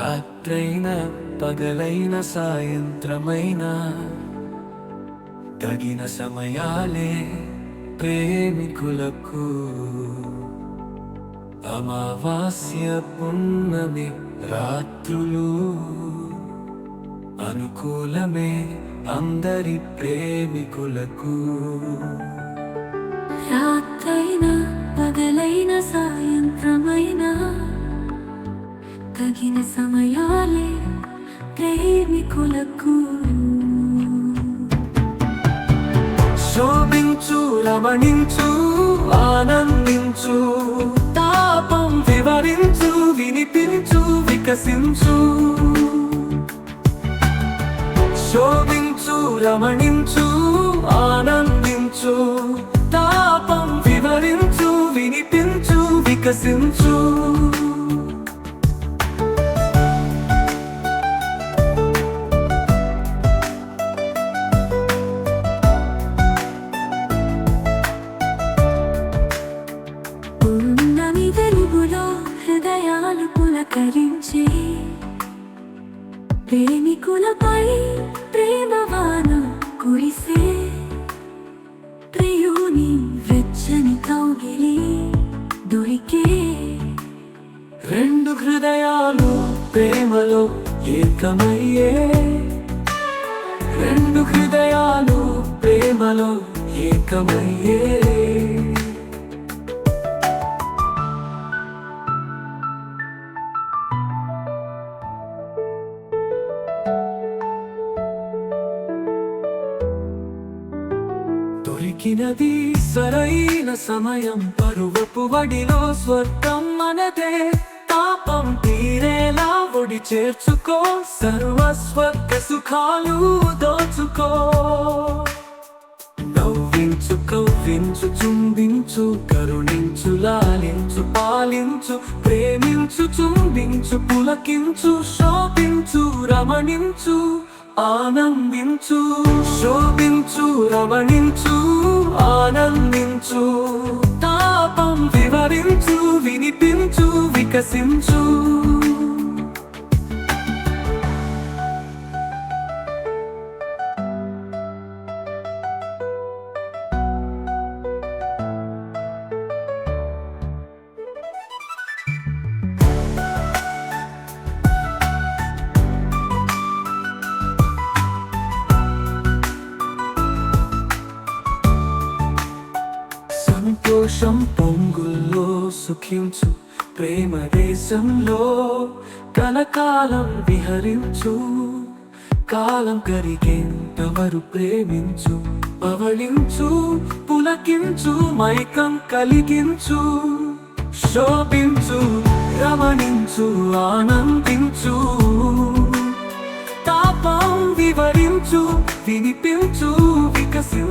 రాత్రైన పగలైన సాయంత్రమైన తగిన సమయాలే ప్రేమికులకు. అమావాస్య పున్నమి రాత్రులు అనుకూలమే అందరి ప్రేమికులకు. తగిన సమయాలే ప్రేమికులకు శోభించు రమణించు ఆనందించు. తాపం వివరించు వినిపించు వికసించు. శోభించు రమణించు ఆనందించు. తాపం వివరించు వినిపించు వికసించు. పులకరించి ప్రేమికులపై ప్రేమవాన కురిసే ప్రియుని వెచ్చని కౌగిలి దొరికే రెండు హృదయాలు ప్రేమలో ఏకమయ్యే రెండు హృదయాలు ప్రేమలో ఏకమయ్యే దొరికినది సరైన సమయం. పరువపు వడిలో స్వర్గం మనదే. తాపం తీరేలా ఒడి చేర్చుకో. సర్వస్వర్గ సుఖాలు దోచుకో. నవ్వించు కవ్వించు చుంబించు కరుణించు లాలించు పాలించు ప్రేమించు చుంబించు పులకించు శోభించు రమణించు. ఆనందించు శోభించు రమణించు ఆనందించు. తాపం వివరించు వినిపించు వికసించు. సంతోషం పొంగుల్లో సుఖించు. ప్రేమ దేశంలో కలకాలం విహరించు. కాలం కరిగేంతవరు ప్రేమించు. పవళించు పులకించు మైకం కలిగించు. శోభించు రమణించు ఆనందించు. తాపం వివరించు వినిపించు వికసించు.